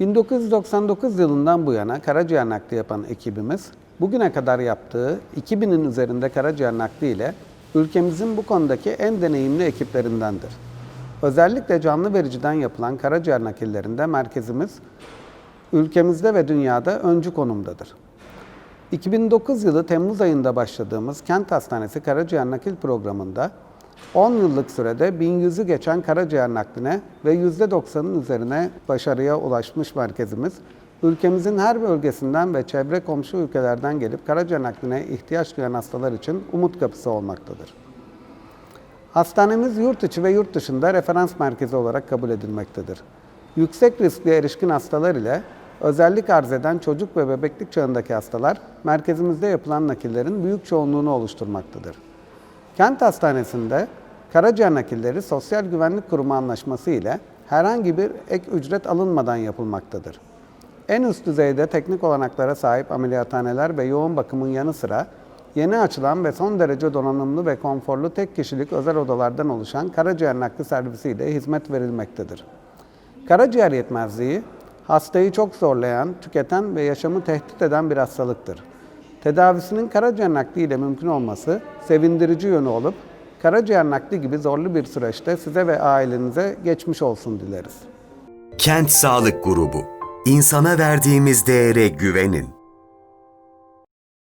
1999 yılından bu yana karaciğer nakli yapan ekibimiz bugüne kadar yaptığı 2000'in üzerinde karaciğer nakli ile ülkemizin bu konudaki en deneyimli ekiplerindendir. Özellikle canlı vericiden yapılan karaciğer nakillerinde merkezimiz ülkemizde ve dünyada öncü konumdadır. 2009 yılı Temmuz ayında başladığımız Kent Hastanesi Karaciğer Nakil Programı'nda 10 yıllık sürede 1100'ü geçen karaciğer nakline ve %90'ın üzerine başarıya ulaşmış merkezimiz, ülkemizin her bölgesinden ve çevre komşu ülkelerden gelip karaciğer nakline ihtiyaç duyan hastalar için umut kapısı olmaktadır. Hastanemiz yurt içi ve yurt dışında referans merkezi olarak kabul edilmektedir. Yüksek riskli erişkin hastalar ile özellik arz eden çocuk ve bebeklik çağındaki hastalar merkezimizde yapılan nakillerin büyük çoğunluğunu oluşturmaktadır. Kent Hastanesi'nde karaciğer nakilleri Sosyal Güvenlik Kurumu anlaşması ile herhangi bir ek ücret alınmadan yapılmaktadır. En üst düzeyde teknik olanaklara sahip ameliyathaneler ve yoğun bakımın yanı sıra yeni açılan ve son derece donanımlı ve konforlu tek kişilik özel odalardan oluşan karaciğer nakli servisiyle hizmet verilmektedir. Karaciğer yetmezliği, hastayı çok zorlayan, tüketen ve yaşamı tehdit eden bir hastalıktır. Tedavisinin karaciğer nakli ile mümkün olması sevindirici yönü olup, karaciğer nakli gibi zorlu bir süreçte size ve ailenize geçmiş olsun dileriz. Kent Sağlık Grubu. İnsana verdiğimiz değere güvenin.